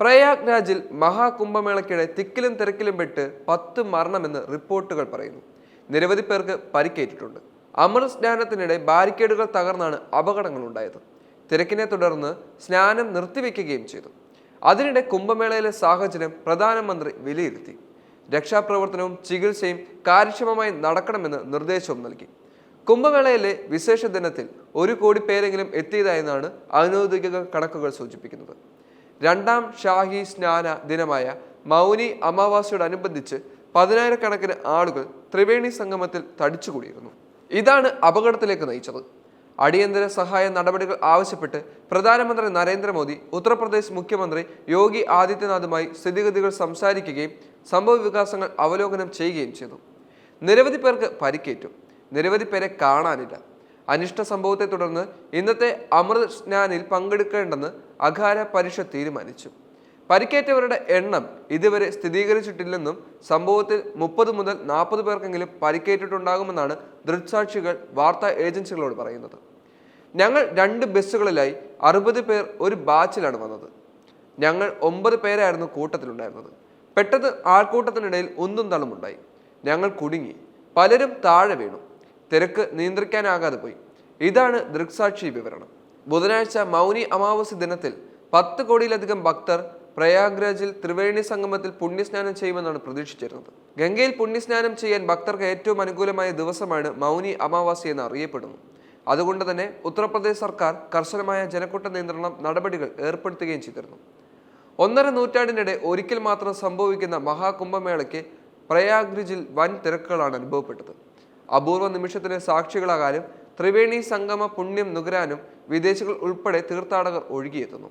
പ്രയാഗ്രാജിൽ മഹാകുംഭമേളയ്ക്കിടെ തിക്കിലും തിരക്കിലും പെട്ട് പത്ത് മരണമെന്ന് റിപ്പോർട്ടുകൾ പറയുന്നു. നിരവധി പേർക്ക് പരിക്കേറ്റിട്ടുണ്ട്. അമൃത് സ്നാനത്തിനിടെ ബാരിക്കേഡുകൾ തകർന്നാണ് അപകടങ്ങൾ ഉണ്ടായത് തിരക്കിനെ തുടർന്ന് സ്നാനം നിർത്തിവെക്കുകയും ചെയ്തു. അതിനിടെ കുംഭമേളയിലെ സാഹചര്യം പ്രധാനമന്ത്രി വിലയിരുത്തി. രക്ഷാപ്രവർത്തനവും ചികിത്സയും കാര്യക്ഷമമായി നടക്കണമെന്ന് നിർദ്ദേശവും നൽകി. കുംഭമേളയിലെ വിശേഷ ദിനത്തിൽ ഒരു കോടി പേരെങ്കിലും എത്തിയതായെന്നാണ് ഔദ്യോഗിക കണക്കുകൾ സൂചിപ്പിക്കുന്നത്. രണ്ടാം ഷാഹി സ്നാന ദിനമായ മൗനി അമാവാസിയോടനുബന്ധിച്ച് പതിനായിരക്കണക്കിന് ആളുകൾ ത്രിവേണി സംഗമത്തിൽ തടിച്ചുകൂടിയിരുന്നു. ഇതാണ് അപകടത്തിലേക്ക് നയിച്ചത്. അടിയന്തര സഹായ നടപടികൾ ആവശ്യപ്പെട്ട് പ്രധാനമന്ത്രി നരേന്ദ്രമോദി ഉത്തർപ്രദേശ് മുഖ്യമന്ത്രി യോഗി ആദിത്യനാഥുമായി സ്ഥിതിഗതികൾ സംസാരിക്കുകയും സംഭവ വികാസങ്ങൾ അവലോകനം ചെയ്യുകയും ചെയ്തു. നിരവധി പേർക്ക് പരിക്കേറ്റു. നിരവധി പേരെ കാണാനില്ല. അനിഷ്ട സംഭവത്തെ തുടർന്ന് ഇന്നത്തെ അമൃത് സ്നാനിൽ പങ്കെടുക്കേണ്ടെന്ന് അഘാര പരിഷത്ത് തീരുമാനിച്ചു. പരിക്കേറ്റവരുടെ എണ്ണം ഇതുവരെ സ്ഥിരീകരിച്ചിട്ടില്ലെന്നും സംഭവത്തിൽ മുപ്പത് മുതൽ നാൽപ്പത് പേർക്കെങ്കിലും പരിക്കേറ്റിട്ടുണ്ടാകുമെന്നാണ് ദൃക്സാക്ഷികൾ വാർത്താ ഏജൻസികളോട് പറയുന്നത്. ഞങ്ങൾ രണ്ട് ബസ്സുകളിലായി അറുപത് പേർ ഒരു ബാച്ചിലാണ് വന്നത്. ഞങ്ങൾ ഒമ്പത് പേരായിരുന്നു കൂട്ടത്തിലുണ്ടായിരുന്നത്. പെട്ടെന്ന് ആൾക്കൂട്ടത്തിനിടയിൽ ഒന്നും തളമുണ്ടായി ഞങ്ങൾ കുടുങ്ങി. പലരും താഴെ വീണു. തിരക്ക് നിയന്ത്രിക്കാനാകാതെ പോയി. ഇതാണ് ദൃക്സാക്ഷി വിവരണം. ബുധനാഴ്ച മൗനി അമാവാസി ദിനത്തിൽ പത്ത് കോടിയിലധികം ഭക്തർ പ്രയാഗ്രാജിൽ ത്രിവേണി സംഗമത്തിൽ പുണ്യസ്നാനം ചെയ്യുമെന്നാണ് പ്രതീക്ഷിച്ചിരുന്നത്. ഗംഗയിൽ പുണ്യസ്നാനം ചെയ്യാൻ ഭക്തർക്ക് ഏറ്റവും അനുകൂലമായ ദിവസമാണ് മൗനി അമാവാസി എന്ന് അറിയപ്പെടുന്നു. അതുകൊണ്ട് തന്നെ ഉത്തർപ്രദേശ് സർക്കാർ കർശനമായ ജനക്കൂട്ട നിയന്ത്രണം നടപടികൾ ഏർപ്പെടുത്തുകയും ചെയ്തിരുന്നു. ഒന്നര നൂറ്റാണ്ടിനിടെ ഒരിക്കൽ മാത്രം സംഭവിക്കുന്ന മഹാകുംഭമേളയ്ക്ക് പ്രയാഗ്രിജിൽ വൻ തിരക്കുകളാണ് അനുഭവപ്പെട്ടത്. അപൂർവ നിമിഷത്തിന് സാക്ഷികളാകാനും ത്രിവേണി സംഗമ പുണ്യം നുകരാനും വിദേശികൾ ഉൾപ്പെടെ തീർത്ഥാടകർ ഒഴുകിയെത്തുന്നു.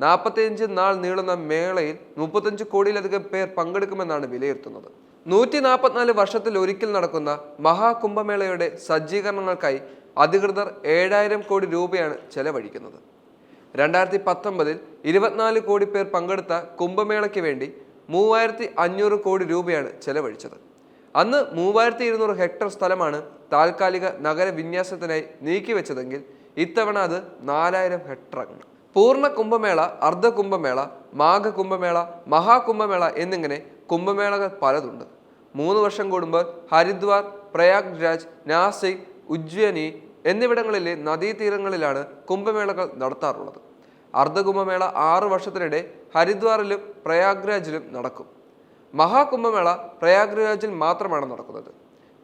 നാൽപ്പത്തിയഞ്ച് നാൾ നീളുന്ന മേളയിൽ മുപ്പത്തഞ്ച് കോടിയിലധികം പേർ പങ്കെടുക്കുമെന്നാണ് വിലയിരുത്തുന്നത്. നൂറ്റി നാൽപ്പത്തിനാല് വർഷത്തിൽ ഒരിക്കൽ നടക്കുന്ന മഹാകുംഭമേളയുടെ സജ്ജീകരണങ്ങൾക്കായി അധികൃതർ ഏഴായിരം കോടി രൂപയാണ് ചെലവഴിക്കുന്നത്. രണ്ടായിരത്തി പത്തൊമ്പതിൽ ഇരുപത്തിനാല് കോടി പേർ പങ്കെടുത്ത കുംഭമേളയ്ക്ക് വേണ്ടി മൂവായിരത്തി അഞ്ഞൂറ് കോടി രൂപയാണ് ചെലവഴിച്ചത്. അന്ന് മൂവായിരത്തി ഇരുന്നൂറ് ഹെക്ടർ സ്ഥലമാണ് താൽക്കാലിക നഗര വിന്യാസത്തിനായി നീക്കിവെച്ചതെങ്കിൽ ഇത്തവണ അത് നാലായിരം ഹെക്ടറാണ്. പൂർണ കുംഭമേള അർദ്ധ കുംഭമേള മാഘ കുംഭമേള മഹാകുംഭമേള എന്നിങ്ങനെ കുംഭമേളകൾ പലതുണ്ട്. മൂന്ന് വർഷം കൂടുമ്പോൾ ഹരിദ്വാർ പ്രയാഗ്രാജ് നാസിക് ഉജ്ജയിനി എന്നിവിടങ്ങളിലെ നദീതീരങ്ങളിലാണ് കുംഭമേളകൾ നടത്താറുള്ളത്. അർദ്ധകുംഭമേള ആറ് വർഷത്തിനിടെ ഹരിദ്വാറിലും പ്രയാഗ്രാജിലും നടക്കും. മഹാകുംഭമേള പ്രയാഗ്രാജിൽ മാത്രമാണ് നടക്കുന്നത്.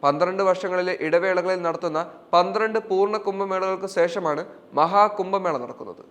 പന്ത്രണ്ട് വർഷങ്ങളിലെ ഇടവേളകളിൽ നടത്തുന്ന പന്ത്രണ്ട് പൂർണ കുംഭമേളകൾക്ക് ശേഷമാണ് മഹാകുംഭമേള നടക്കുന്നത്.